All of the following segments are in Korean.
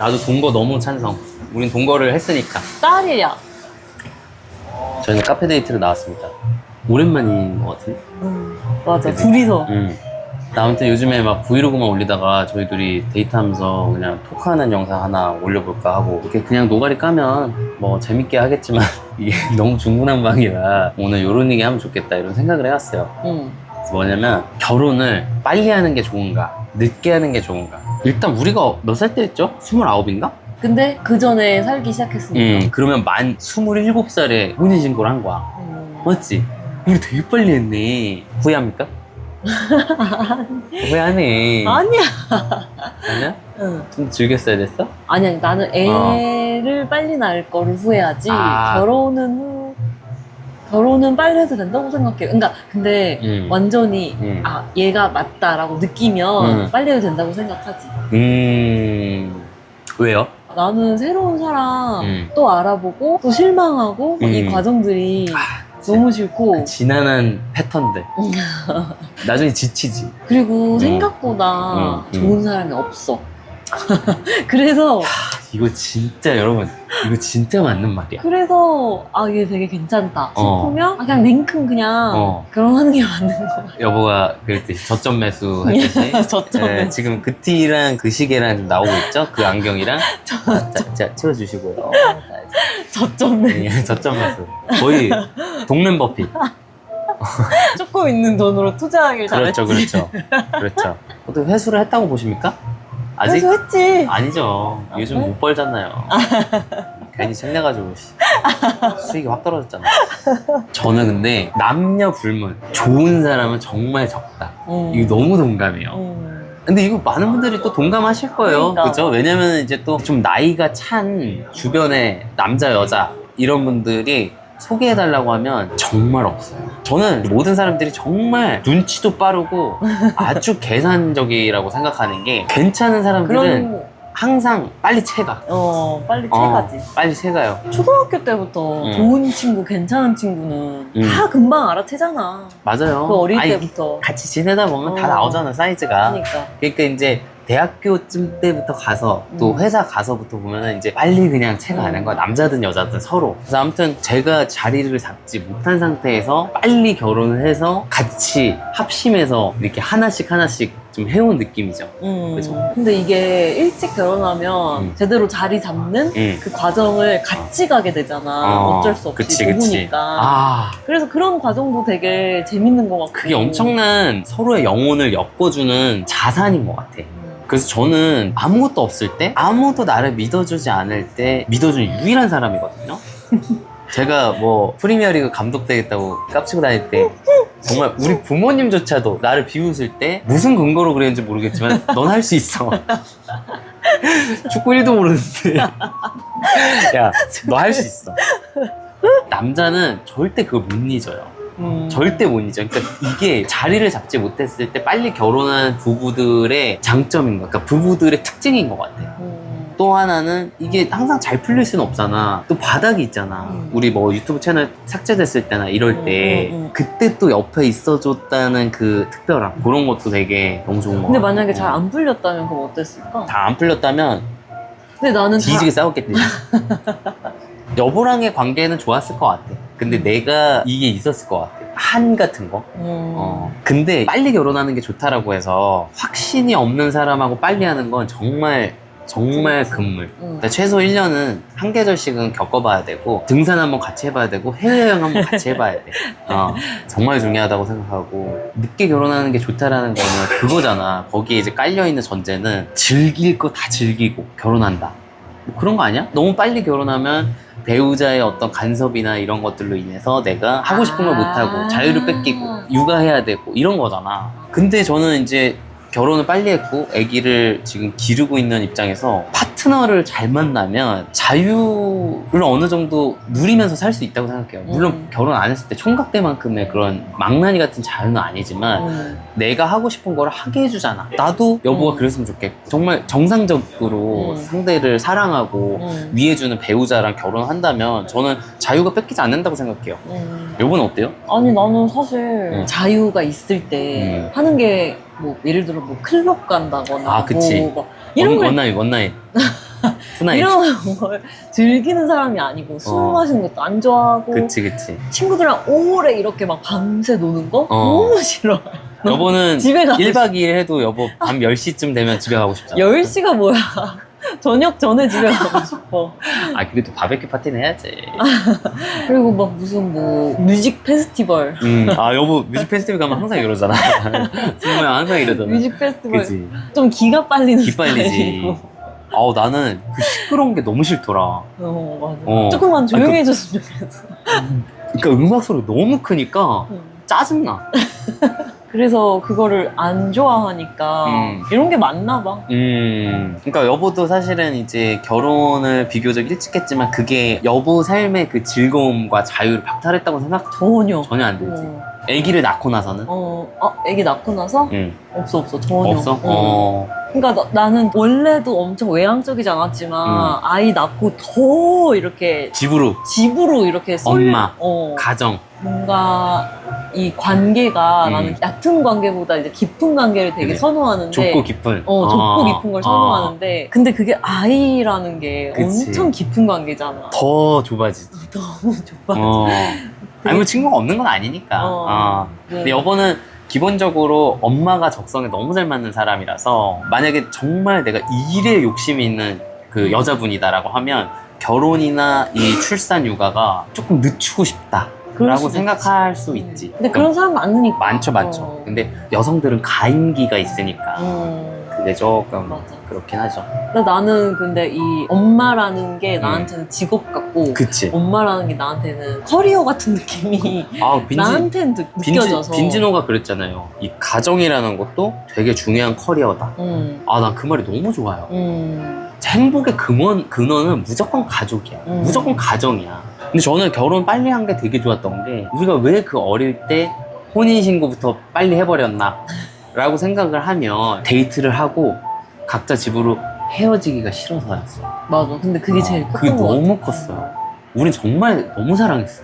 나도 동거 너무 찬성. 우린 동거를 했으니까. 딸이야. 저희는 카페 데이트로 나왔습니다. 오랜만인 것 같은데? 음, 맞아. 그치? 둘이서. 응. 나 아무튼 요즘에 막 브이로그만 올리다가 저희 둘이 데이트하면서 그냥 토크하는 영상 하나 올려볼까 하고 이렇게 그냥 노가리 까면 뭐 재밌게 하겠지만 이게 너무 중구난방이라 오늘 요런 얘기 하면 좋겠다 이런 생각을 해왔어요. 응. 뭐냐면 결혼을 빨리 하는 게 좋은가 늦게 하는 게 좋은가 일단 우리가 몇 살 때 했죠? 29인가? 근데 그 전에 살기 시작했으니까. 응 그러면 만 27살에 혼인신고를 한 거야 음. 맞지? 우리 되게 빨리 했네 후회합니까? 후회하네 아니야. 아니야? 응. 좀 즐겼어야 됐어? 아니, 아니, 나는 애를 빨리 낳을 거를 후회하지. 아. 결혼은 후, 결혼은 빨리 해도 된다고 생각해. 그러니까, 근데 응. 완전히, 응. 아, 얘가 맞다라고 느끼면 음. 빨리 해도 된다고 생각하지. 음... 왜요? 나는 새로운 사람 음. 또 알아보고 또 실망하고 이 음. 과정들이 그치. 너무 싫고 지난한 패턴들 나중에 지치지 그리고 음. 생각보다 음, 음. 좋은 사람이 없어. 그래서 이거 진짜 여러분 이거 진짜 맞는 말이야 그래서 아 이게 되게 괜찮다 어. 싶으면 아, 그냥 냉큼 그냥 어. 결혼하는 게 맞는 거야. 여보가 그랬듯이 저점 매수 했듯이 저점에 네, 지금 그 티랑 그 시계랑 나오고 있죠? 그 안경이랑 자, 자 채워주시고요 저점에 네, 저점 매수 거의 동네 버피 조금 있는 돈으로 투자하길 잘했지. 그렇죠 그렇죠 그렇죠 어떻게 회수를 했다고 보십니까? 아직 했지. 아니죠. 요즘 그래? 못 벌잖아요. 괜히 생내가지고 씨. 수익이 확 떨어졌잖아. 저는 근데 남녀 불문 좋은 사람은 정말 적다. 음. 이거 너무 동감해요. 음. 근데 이거 많은 분들이 또 동감하실 거예요. 그러니까. 그죠? 왜냐면 이제 또 좀 나이가 찬 주변에 남자, 여자 이런 분들이 소개해달라고 하면 정말 없어요. 저는 모든 사람들이 정말 눈치도 빠르고 아주 계산적이라고 생각하는 게 괜찮은 사람들은 그런 항상 빨리 채가. 어 빨리 어, 채가지. 빨리 채가요. 초등학교 때부터 음. 좋은 친구, 괜찮은 친구는 음. 다 금방 알아채잖아. 맞아요. 그 어릴 아니, 때부터. 같이 지내다 보면 다 어. 나오잖아, 사이즈가. 그러니까. 그러니까 이제 대학교쯤 때부터 가서 또 음. 회사 가서부터 보면은 이제 빨리 그냥 채가 가는 거야. 남자든 여자든 서로. 그래서 아무튼 제가 자리를 잡지 못한 상태에서 빨리 결혼을 해서 같이 합심해서 이렇게 하나씩 하나씩 좀 해온 느낌이죠. 음. 그죠. 근데 이게 일찍 결혼하면 음. 제대로 자리 잡는 응. 그 과정을 같이 가게 되잖아. 어, 어, 쩔수 없이 그치, 그치. 부부니까. 아, 그래서 그런 과정도 되게 재밌는 것 같고. 그게 엄청난 서로의 영혼을 엮어주는 자산인 것 같아. 음. 그래서 저는 아무것도 없을 때 아무도 나를 믿어주지 않을 때 믿어주는 유일한 사람이거든요. 제가 뭐 프리미어리그 감독 되겠다고 깝치고 다닐 때 정말 우리 부모님조차도 나를 비웃을 때 무슨 근거로 그랬는지 모르겠지만 넌 할 수 있어. 축구 1도 모르는데 야 너 할 수 있어. 남자는 절대 그걸 못 잊어요. 음. 절대 못 잊어. 그러니까 이게 자리를 잡지 못했을 때 빨리 결혼한 부부들의 장점인 것 같아. 그러니까 부부들의 특징인 것 같아. 음. 또 하나는 이게 항상 잘 풀릴 수는 없잖아. 또 바닥이 있잖아. 음. 우리 뭐 유튜브 채널 삭제됐을 때나 이럴 때 음, 음, 음. 그때 또 옆에 있어줬다는 그 특별함 그런 것도 되게 너무 좋은 것 근데 같아. 만약에 잘 안 풀렸다면 그럼 어땠을까? 다 안 풀렸다면 근데 나는 잘 뒤지게 싸웠겠지. 여보랑의 관계는 좋았을 것 같아. 근데 내가 이게 있었을 것 같아. 한 같은 거. 음. 어. 근데 빨리 결혼하는 게 좋다라고 해서 확신이 없는 사람하고 빨리 하는 건 정말 정말 그치. 금물. 음. 그러니까 최소 1년은 한 계절씩은 겪어봐야 되고 등산 한번 같이 해봐야 되고 해외여행 한번 같이 해봐야 돼. 어, 정말 중요하다고 생각하고 늦게 결혼하는 게 좋다라는 거는 그거잖아. 거기에 이제 깔려 있는 전제는 즐길 거 다 즐기고 결혼한다. 뭐 그런 거 아니야? 너무 빨리 결혼하면 배우자의 어떤 간섭이나 이런 것들로 인해서 내가 하고 싶은 걸 아. 못하고 자유를 뺏기고 육아해야 되고 이런 거잖아. 근데 저는 이제 결혼을 빨리 했고 아기를 지금 기르고 있는 입장에서 파트너를 잘 만나면 자유를 어느 정도 누리면서 살 수 있다고 생각해요. 물론 음. 결혼 안 했을 때 총각 때만큼의 그런 망나니 같은 자유는 아니지만 음. 내가 하고 싶은 걸 하게 해주잖아. 나도 여보가 음. 그랬으면 좋겠고 정말 정상적으로 음. 상대를 사랑하고 음. 위해주는 배우자랑 결혼한다면 저는 자유가 뺏기지 않는다고 생각해요. 음. 여보는 어때요? 아니 나는 사실 음. 자유가 있을 때 음. 하는 게 뭐 예를 들어 뭐 클럽 간다거나 아, 그치. 뭐, 막 이런 원, 걸 원나잇 원나잇. 이런 걸 즐기는 사람이 아니고 술 어. 마시는 것도 안 좋아하고 그치, 그치. 친구들이랑 오래 이렇게 막 밤새 노는 거 어. 너무 싫어. 여보는 집에 가고 1박 2일 해도 여보 밤 10시쯤 되면 집에 가고 싶잖아. 10시가 뭐야. 저녁 전에 집에 가고 싶어. 아, 그래도 바베큐 파티는 해야지. 그리고 막 무슨 뭐 뮤직 페스티벌. 음, 아, 여보 뮤직 페스티벌 가면 항상 이러잖아. 승모야 항상 이러잖아. 뮤직 페스티벌 그치. 좀 기가 빨리는 기 빨리지. 스타일이고. 아우, 나는 그 시끄러운 게 너무 싫더라. 어, 맞아. 어. 조금만 그- 조용히 해줬으면 좋겠어. 그러니까 음악 소리 너무 크니까 음. 짜증나. 그래서 그거를 안 좋아하니까 음. 이런 게 맞나 봐. 음, 그러니까 여보도 사실은 이제 결혼을 비교적 일찍 했지만 그게 여보 삶의 그 즐거움과 자유를 박탈했다고 생각 전혀. 전혀 안 들지. 어, 아기를 낳고 나서는? 어, 아, 애기 낳고 나서 응. 없어 없어 전혀. 없어? 어. 어. 그러니까 나, 는 원래도 엄청 외향적이지 않았지만 음. 아이 낳고 더 이렇게 집으로, 집으로 이렇게 쏠 엄마. 어, 가정. 뭔가 이 관계가 음. 나는 얕은 관계보다 이제 깊은 관계를 되게 그래. 선호하는데 좁고 깊은. 어, 좁고 어. 깊은 걸 어. 선호하는데 근데 그게 아이라는 게 그치. 엄청 깊은 관계잖아. 더 좁아지지. 너무 좁아. 어. 아니, 뭐 친구가 없는 건 아니니까. 어. 어. 네. 근데 여보는 기본적으로 엄마가 적성에 너무 잘 맞는 사람이라서 만약에 정말 내가 일에 욕심이 있는 그 여자분이다라고 하면 결혼이나 이 출산 육아가 조금 늦추고 싶다. 라고 생각할 있지. 수 음. 있지. 근데 그런 사람 많으니까. 많죠, 많죠. 어. 근데 여성들은 가임기가 있으니까 음, 그게 조금 맞아. 그렇긴 하죠. 근데 나는 근데 이 엄마라는 게 음. 나한테는 직업 같고 그치. 엄마라는 게 나한테는 커리어 같은 느낌이 아, 빈지, 나한테는 느, 빈지, 느껴져서. 빈진호가 그랬잖아요. 이 가정이라는 것도 되게 중요한 커리어다. 음, 아, 난 그 말이 너무 좋아요. 음, 행복의 근원, 근원은 무조건 가족이야. 음. 무조건 가정이야. 근데 저는 결혼 빨리 한 게 되게 좋았던 게 우리가 왜 그 어릴 때 혼인신고부터 빨리 해버렸나 라고 생각을 하면 데이트를 하고 각자 집으로 헤어지기가 싫어서였어. 맞아. 근데 그게 제일 어, 컸던 그게 것 같아. 너무 컸어요. 우린 정말 너무 사랑했어.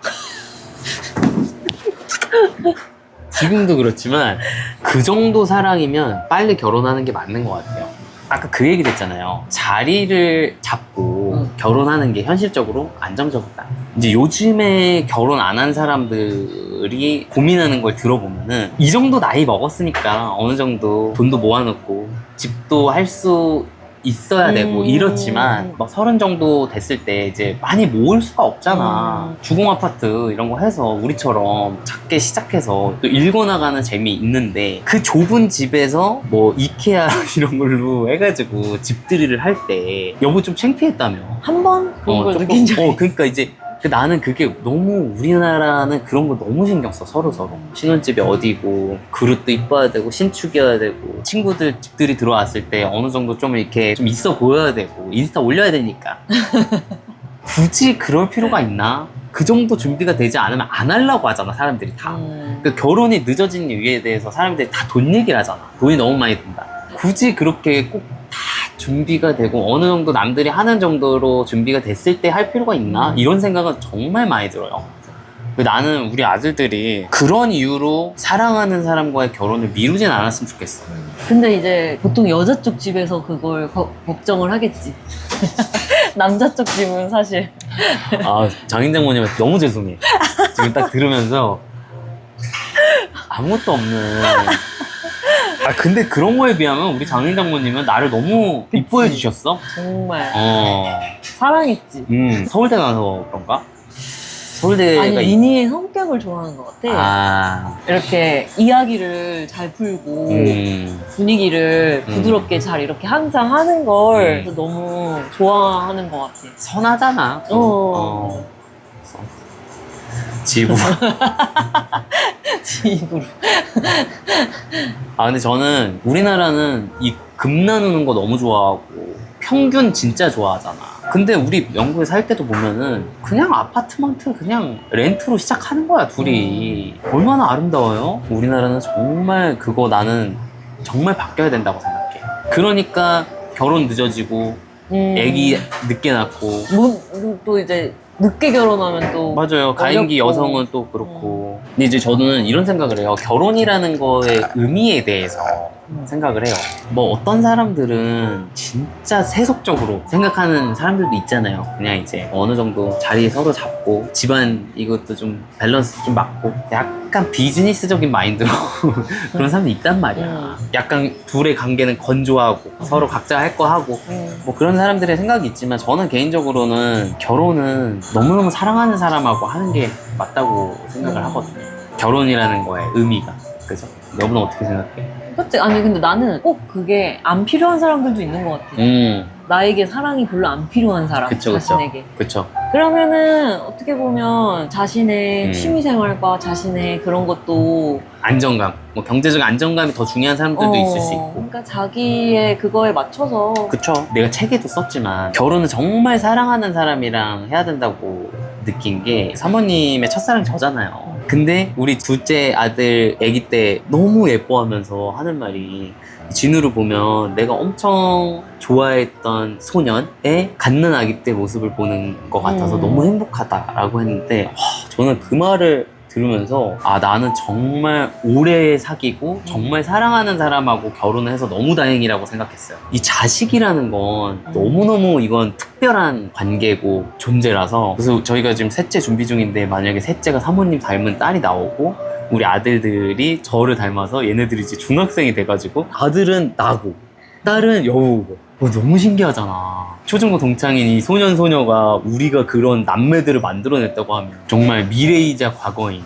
지금도 그렇지만 그 정도 사랑이면 빨리 결혼하는 게 맞는 것 같아요. 아까 그 얘기를 했잖아요. 자리를 잡고 응. 결혼하는 게 현실적으로 안정적이다. 이제 요즘에 결혼 안 한 사람들이 고민하는 걸 들어보면은 이 정도 나이 먹었으니까 어느 정도 돈도 모아놓고 집도 할 수 있어야 되고 음. 이렇지만 막 서른 정도 됐을 때 이제 많이 모을 수가 없잖아. 음. 주공 아파트 이런 거 해서 우리처럼 작게 시작해서 또 일궈 나가는 재미 있는데 그 좁은 집에서 뭐 이케아 이런 걸로 해가지고 집들이를 할 때 여보 좀 창피했다며. 한번 그런 걸 조금- 느낀 적이 어, 그러니까 이제 그 나는 그게 너무 우리나라는 그런 거 너무 신경 써 서로 서로 신혼집이 어디고 그릇도 이뻐야 되고 신축이어야 되고 친구들 집들이 들어왔을 때 어느 정도 좀 이렇게 좀 있어 보여야 되고 인스타 올려야 되니까 굳이 그럴 필요가 있나? 그 정도 준비가 되지 않으면 안 하려고 하잖아 사람들이 다. 음. 그 결혼이 늦어진 이유에 대해서 사람들이 다 돈 얘기를 하잖아. 돈이 너무 많이 든다. 굳이 그렇게 꼭다 준비가 되고 어느 정도 남들이 하는 정도로 준비가 됐을 때 할 필요가 있나? 음. 이런 생각은 정말 많이 들어요. 그 나는 우리 아들들이 그런 이유로 사랑하는 사람과의 결혼을 미루진 않았으면 좋겠어. 근데 이제 보통 여자 쪽 집에서 그걸 거- 걱정을 하겠지. 남자 쪽 집은 사실 아, 장인장모님한테 너무 죄송해. 지금 딱 들으면서 아무것도 없는. 아, 근데 그런 거에 비하면 우리 장인 장모님은 나를 너무. 이뻐해 주셨어. 정말 어. 사랑했지. 음, 서울대 가서 그런가? 서울대가 아니 이- 미니의 성격을 좋아하는 것 같아. 아, 이렇게 이야기를 잘 풀고 음, 분위기를 음. 부드럽게 잘 이렇게 항상 하는 걸 음. 너무 좋아하는 것 같아. 선하잖아. 어. 지부. 집으로. 아, 근데 저는 우리나라는 이 금 나누는 거 너무 좋아하고 평균 진짜 좋아하잖아. 근데 우리 영국에 살 때도 보면은 그냥 아파트먼트 그냥 렌트로 시작하는 거야, 둘이. 얼마나 아름다워요? 우리나라는 정말 그거 나는 정말 바뀌어야 된다고 생각해. 그러니까 결혼 늦어지고 음. 애기 늦게 낳고 뭐, 또 이제 늦게 결혼하면 또 맞아요. 가임기 어렵고. 여성은 또 그렇고 근데 이제 저는 이런 생각을 해요. 결혼이라는 거의 의미에 대해서 음. 생각을 해요. 뭐 어떤 사람들은 진짜 세속적으로 생각하는 사람들도 있잖아요. 그냥 이제 어느 정도 자리 서로 잡고 집안 이것도 좀 밸런스 좀 맞고 약간 비즈니스적인 마인드로 그런 사람도 있단 말이야. 음. 약간 둘의 관계는 건조하고 서로 각자 할 거 하고 음. 뭐 그런 사람들의 생각이 있지만 저는 개인적으로는 결혼은 너무너무 사랑하는 사람하고 하는 게 맞다고 생각을 음. 하거든요. 결혼이라는 거의 의미가. 그죠? 여러분은 어떻게 생각해? 그치? 아니 근데 나는 꼭 그게 안 필요한 사람들도 있는 것 같아. 음, 나에게 사랑이 별로 안 필요한 사람 그쵸, 그쵸. 자신에게. 그쵸. 그러면은 어떻게 보면 자신의 음. 취미 생활과 자신의 그런 것도 안정감. 뭐 경제적 안정감이 더 중요한 사람들도 어, 있을 수 있고. 그러니까 자기의 그거에 맞춰서 그쵸. 내가 책에도 썼지만 결혼은 정말 사랑하는 사람이랑 해야 된다고 느낀 게 사모님의 첫사랑 저잖아요. 근데 우리 둘째 아들 아기 때 너무 예뻐하면서 하는 말이 진우를 보면 내가 엄청 좋아했던 소년의 갖는 아기 때 모습을 보는 것 같아서 음. 너무 행복하다라고 했는데 와, 저는 그 말을 들으면서 아 나는 정말 오래 사귀고 정말 사랑하는 사람하고 결혼을 해서 너무 다행이라고 생각했어요. 이 자식이라는 건 너무너무 이건 특별한 관계고 존재라서 그래서 저희가 지금 셋째 준비 중인데 만약에 셋째가 사모님 닮은 딸이 나오고 우리 아들들이 저를 닮아서 얘네들이 이제 중학생이 돼가지고 아들은 나고 딸은 여우고 어, 너무 신기하잖아. 초중고 동창인 이 소년 소녀가 우리가 그런 남매들을 만들어냈다고 하면 정말 미래이자 과거인.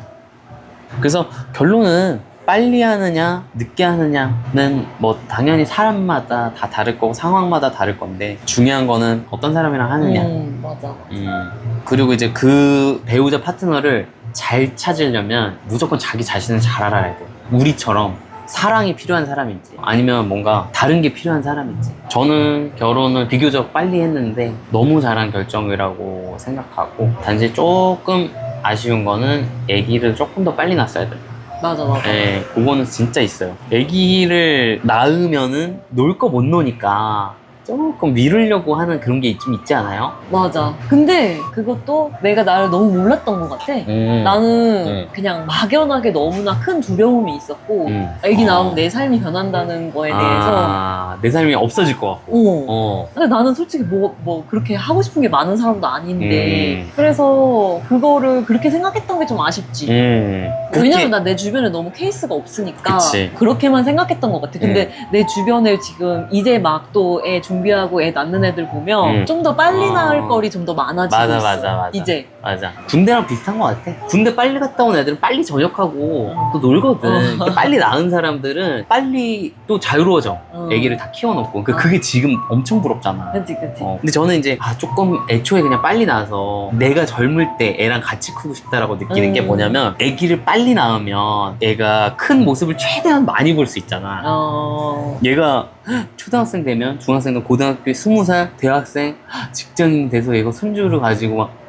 그래서 결론은 빨리 하느냐 늦게 하느냐는 뭐 당연히 사람마다 다 다를 거고 상황마다 다를 건데 중요한 거는 어떤 사람이랑 하느냐. 음, 맞아. 음, 그리고 이제 그 배우자 파트너를 잘 찾으려면 무조건 자기 자신을 잘 알아야 돼. 우리처럼 사랑이 필요한 사람인지 아니면 뭔가 다른 게 필요한 사람인지. 저는 결혼을 비교적 빨리 했는데 너무 잘한 결정이라고 생각하고 단지 조금 아쉬운 거는 아기를 조금 더 빨리 낳았어야 돼. 맞아, 맞아. 네, 그거는 진짜 있어요. 아기를 낳으면은 놀 거 못 노니까 조금 미루려고 하는 그런 게 좀 있지 않아요? 맞아. 근데 그것도 내가 나를 너무 몰랐던 것 같아. 음. 나는 음. 그냥 막연하게 너무나 큰 두려움이 있었고 음. 애기 어. 나오면 내 삶이 변한다는 거에 대해서 아, 내 삶이 없어질 것 같고. 어. 어. 근데 나는 솔직히 뭐, 뭐 그렇게 하고 싶은 게 많은 사람도 아닌데 음. 그래서 그거를 그렇게 생각했던 게 좀 아쉽지 음. 왜냐면 나 내 주변에 너무 케이스가 없으니까 그치. 음. 그렇게만 생각했던 것 같아 근데 내 주변에 지금 이제 막 또애 준비하고 애 낳는 애들 보면 음. 좀 더 빨리 아. 낳을 거리 좀 더 많아지고 맞아, 있어 맞아, 맞아. 이제 맞아. 군대랑 비슷한 것 같아. 군대 빨리 갔다 온 애들은 빨리 전역하고 어. 또 놀거든. 어. 근데 빨리 낳은 사람들은 빨리 또 자유로워져. 어. 애기를 다 키워놓고. 그, 어. 그게 지금 엄청 부럽잖아. 그치 그치 어, 근데 저는 이제 아 조금 애초에 그냥 빨리 낳아서 내가 젊을 때 애랑 같이 크고 싶다라고 느끼는 게 음. 뭐냐면 애기를 빨리 낳으면 애가 큰 모습을 최대한 많이 볼 수 있잖아. 어... 얘가 초등학생 되면 중학생 되면 고등학교 스무 살 대학생 직장인 돼서 얘가 손주를 가지고 막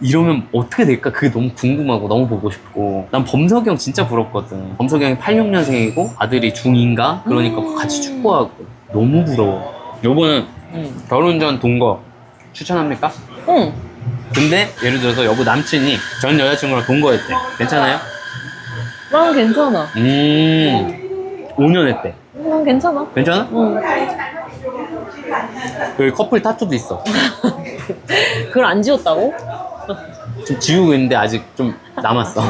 이러면 어떻게 될까 그게 너무 궁금하고 너무 보고 싶고 난 범석이 형 진짜 부럽거든 범석이 형이 86년생이고 아들이 중2인가 그러니까 음. 같이 축구하고 너무 부러워 여보는 응. 결혼 전 동거 추천합니까? 응. 근데 예를 들어서 여보 남친이 전 여자친구랑 동거했대 괜찮아요? 난 괜찮아 음 5년 했대 난 괜찮아 괜찮아? 응. 여기 커플 타투도 있어 그걸 안 지웠다고? 좀 지우고 있는데 아직 좀 남았어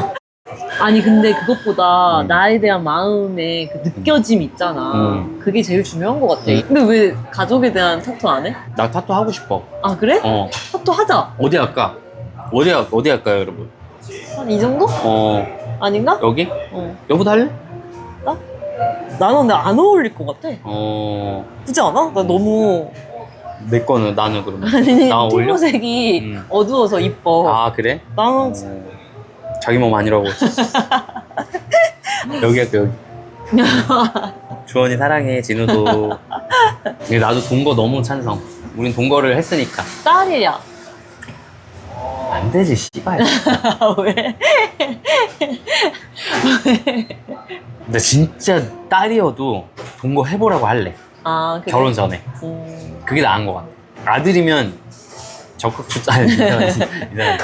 아니 근데 그것보다 음. 나에 대한 마음의 그 느껴짐 있잖아 음. 그게 제일 중요한 것 같아 음. 근데 왜 가족에 대한 타투 안 해? 나 타투 하고 싶어 아 그래? 어 타투 하자 어디 할까? 어디, 할- 어디 할까요 여러분? 한 이 정도? 어 아닌가? 여기? 어. 여보도 할래? 나는 근데 안 어울릴 것 같아. 어... 그렇지 않아? 나 너무. 내 거는 나는 그러면 아니 나 어울려? 피부색이 음. 어두워서 이뻐. 아 그래? 나는 어... 자기 몸 아니라고. 여기 할게 여기. 주원이 사랑해 진우도. 근데 나도 동거 너무 찬성. 우린 동거를 했으니까. 딸이야. 안 되지 씨발. 왜? 근데 진짜 딸이어도 동거 해보라고 할래 아 그래? 결혼 전에 음. 그게 나은 것 같아 아들이면 적극 추천 아니, 이상하다. 이상하다.